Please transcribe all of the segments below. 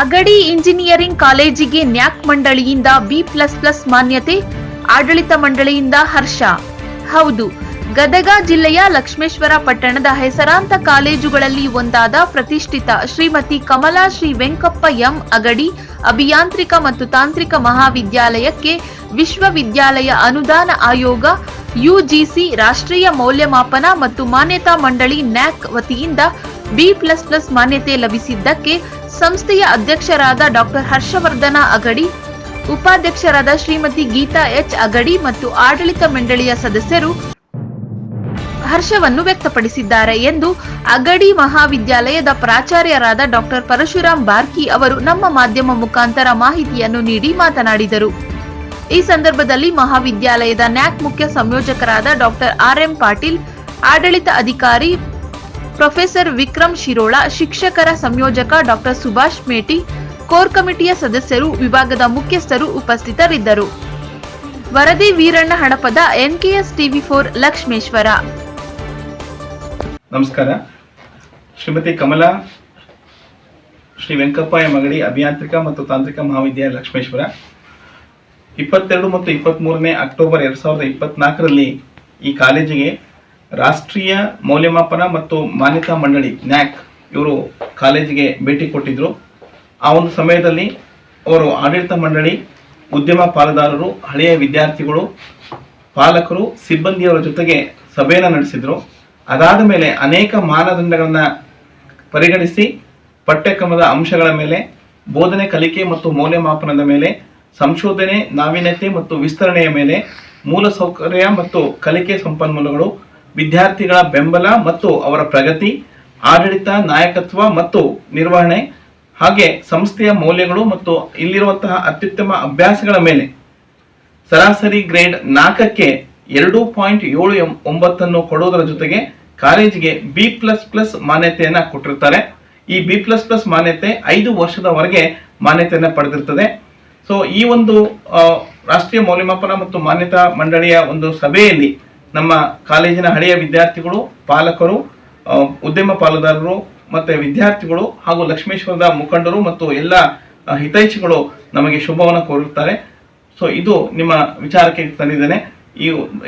Agadi engineering ಕಾಲೇಜಿಗೆ NAAC ಮಂಡಳಿಯಿಂದ B plus plus ಮಾನ್ಯತೆ, ಆಡಳಿತ ಮಂಡಳಿಯಿಂದ ಹರ್ಷ. ಹೌದು, ಗದಗ ಜಿಲ್ಲೆಯ ಲಕ್ಷ್ಮೇಶ್ವರ ಪಟ್ಟಣದ ಹೆಸರಾಂತ ಕಾಲೇಜುಗಳಲ್ಲಿ ಒಂದಾದ ಪ್ರತಿಷ್ಠಿತ ಶ್ರೀಮತಿ ಕಮಲಾ ಶ್ರೀ ವೆಂಕಪ್ಪ ಎಂ ಅಗಡಿ ಅಭಿಯಾಂತ್ರಿಕ ಮತ್ತು ತಾಂತ್ರಿಕ ಮಹಾವಿದ್ಯಾಲಯಕ್ಕೆ ವಿಶ್ವವಿದ್ಯಾಲಯ ಅನುದಾನ ಆಯೋಗ, ಯುಜಿಸಿ ರಾಷ್ಟ್ರೀಯ ಮೌಲ್ಯಮಾಪನ ಮತ್ತು ಮಾನ್ಯತಾ ಮಂಡಳಿ ನ್ಯಾಕ್ ವತಿಯಿಂದ ಬಿ ಪ್ಲಸ್ ಪ್ಲಸ್ ಮಾನ್ಯತೆ ಲಭಿಸಿದ್ದಕ್ಕೆ ಸಂಸ್ಥೆಯ ಅಧ್ಯಕ್ಷರಾದ ಡಾಕ್ಟರ್ ಹರ್ಷವರ್ಧನ ಅಗಡಿ, ಉಪಾಧ್ಯಕ್ಷರಾದ ಶ್ರೀಮತಿ ಗೀತಾ ಎಚ್. ಅಗಡಿ ಮತ್ತು ಆಡಳಿತ ಮಂಡಳಿಯ ಸದಸ್ಯರು ಹರ್ಷವನ್ನು ವ್ಯಕ್ತಪಡಿಸಿದ್ದಾರೆ ಎಂದು ಅಗಡಿ ಮಹಾವಿದ್ಯಾಲಯದ ಪ್ರಾಚಾರ್ಯರಾದ ಡಾಕ್ಟರ್ ಪರಶುರಾಮ್ ಬಾರ್ಕಿ ಅವರು ನಮ್ಮ ಮಾಧ್ಯಮ ಮುಖಾಂತರ ಮಾಹಿತಿಯನ್ನು ನೀಡಿ ಮಾತನಾಡಿದರು. ಈ ಸಂದರ್ಭದಲ್ಲಿ ಮಹಾವಿದ್ಯಾಲಯದ ನ್ಯಾಕ್ ಮುಖ್ಯ ಸಂಯೋಜಕರಾದ ಡಾಕ್ಟರ್ ಆರ್. ಎಂ. ಪಾಟೀಲ್, ಆಡಳಿತ ಅಧಿಕಾರಿ ಪ್ರೊಫೆಸರ್ ವಿಕ್ರಮ್ ಶಿರೋಳ, ಶಿಕ್ಷಕರ ಸಂಯೋಜಕ ಡಾಕ್ಟರ್ ಸುಭಾಷ್ ಮೇಟಿ, ಕೋರ್ ಕಮಿಟಿಯ ಸದಸ್ಯರು, ವಿಭಾಗದ ಮುಖ್ಯಸ್ಥರು ಉಪಸ್ಥಿತರಿದ್ದರು. ವರದಿ Veeranna Hadapada NKS TV four, Lakshmeshwar. ನಮಸ್ಕಾರ. ಶ್ರೀಮತಿ ಕಮಲಾ, ಶ್ರೀ ವೆಂಕಪ್ಪ ಮಗಡಿ ಅಭಿಯಾಂತ್ರಿಕ ಮತ್ತು ತಾಂತ್ರಿಕ ಮಹಾವಿದ್ಯಾಲಯ ಲಕ್ಷ್ಮೇಶ್ವರ. ಇಪ್ಪತ್ತೆರಡು ಮತ್ತು ಇಪ್ಪತ್ತ್ಮೂರನೇ ಅಕ್ಟೋಬರ್ ಎರಡು ಸಾವಿರದ ಇಪ್ಪತ್ನಾಲ್ಕರಲ್ಲಿ ಈ ಕಾಲೇಜಿಗೆ ರಾಷ್ಟ್ರೀಯ ಮೌಲ್ಯಮಾಪನ ಮತ್ತು ಮಾನ್ಯತಾ ಮಂಡಳಿ, ನ್ಯಾಕ್, ಇವರು ಕಾಲೇಜಿಗೆ ಭೇಟಿ ಕೊಟ್ಟಿದ್ದರು ಆ ಒಂದು ಸಮಯದಲ್ಲಿ ಅವರು ಆಡಳಿತ ಮಂಡಳಿ ಉದ್ಯಮ ಪಾಲುದಾರರು, ಹಳೆಯ ವಿದ್ಯಾರ್ಥಿಗಳು, ಪಾಲಕರು, ಸಿಬ್ಬಂದಿಯವರ ಜೊತೆಗೆ ಸಭೆಯನ್ನು ನಡೆಸಿದರು. ಅದಾದ ಮೇಲೆ ಅನೇಕ ಮಾನದಂಡಗಳನ್ನು ಪರಿಗಣಿಸಿ ಪಠ್ಯಕ್ರಮದ ಅಂಶಗಳ ಮೇಲೆ, ಬೋಧನೆ ಕಲಿಕೆ ಮತ್ತು ಮೌಲ್ಯಮಾಪನದ ಮೇಲೆ, ಸಂಶೋಧನೆ, ನಾವೀನ್ಯತೆ ಮತ್ತು ವಿಸ್ತರಣೆಯ ಮೇಲೆ, ಮೂಲಸೌಕರ್ಯ ಮತ್ತು ಕಲಿಕೆ ಸಂಪನ್ಮೂಲಗಳು ವಿದ್ಯಾರ್ಥಿಗಳ ಬೆಂಬಲ ಮತ್ತು ಅವರ ಪ್ರಗತಿ, ಆಡಳಿತ, ನಾಯಕತ್ವ ಮತ್ತು ನಿರ್ವಹಣೆ, ಹಾಗೆ ಸಂಸ್ಥೆಯ ಮೌಲ್ಯಗಳು ಮತ್ತು ಇಲ್ಲಿರುವಂತಹ ಅತ್ಯುತ್ತಮ ಅಭ್ಯಾಸಗಳ ಮೇಲೆ. ಸರಾಸರಿ ಗ್ರೇಡ್ ನಾಲ್ಕಕ್ಕೆ ಎರಡು ಪಾಯಿಂಟ್ ಏಳು ಎಂ- ಒಂಬತ್ತನ್ನು ಕೊಡುವುದರ ಜೊತೆಗೆ ಕಾಲೇಜಿಗೆ ಬಿ ಪ್ಲಸ್ ಪ್ಲಸ್ ಮಾನ್ಯತೆಯನ್ನು ಕೊಟ್ಟಿರ್ತಾರೆ. ಈ ಬಿ ಪ್ಲಸ್ ಪ್ಲಸ್ ಮಾನ್ಯತೆ ಐದು ವರ್ಷದವರೆಗೆ ಮಾನ್ಯತೆಯನ್ನು ಪಡೆದಿರ್ತದೆ. ಸೊ ಈ ಒಂದು ರಾಷ್ಟ್ರೀಯ ಮೌಲ್ಯಮಾಪನ ಮತ್ತು ಮಾನ್ಯತಾ ಮಂಡಳಿಯ ಒಂದು ಸಭೆಯಲ್ಲಿ ನಮ್ಮ ಕಾಲೇಜಿನ ಹಳೆಯ ವಿದ್ಯಾರ್ಥಿಗಳು, ಪಾಲಕರು ಉದ್ಯಮ ಪಾಲುದಾರರು ಮತ್ತು ವಿದ್ಯಾರ್ಥಿಗಳು ಹಾಗೂ ಲಕ್ಷ್ಮೇಶ್ವರದ ಮುಖಂಡರು ಮತ್ತು ಎಲ್ಲ ಹಿತೈಷಿಗಳು ನಮಗೆ ಶುಭವನ್ನು ಕೋರುತ್ತಾರೆ ಸೊ ಇದು ನಿಮ್ಮ ವಿಚಾರಕ್ಕೆ ತಂದಿದ್ದೇನೆ. ಈ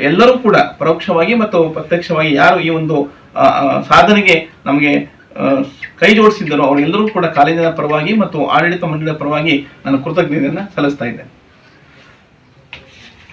ಎಲ್ಲರೂ ಕೂಡ ಪರೋಕ್ಷವಾಗಿ ಮತ್ತು ಪ್ರತ್ಯಕ್ಷವಾಗಿ ಯಾರು ಈ ಒಂದು ಸಾಧನೆಗೆ ನಮಗೆ ಕೈ ಜೋಡಿಸಿದ್ದರೋ ಅವರೆಲ್ಲರೂ ಕೂಡ ಕಾಲೇಜಿನ ಪರವಾಗಿ ಮತ್ತು ಆಡಳಿತ ಮಂಡಳಿಯ ಪರವಾಗಿ ನಾನು ಕೃತಜ್ಞತೆಯನ್ನು ಸಲ್ಲಿಸ್ತಾ ಇದ್ದೇನೆ.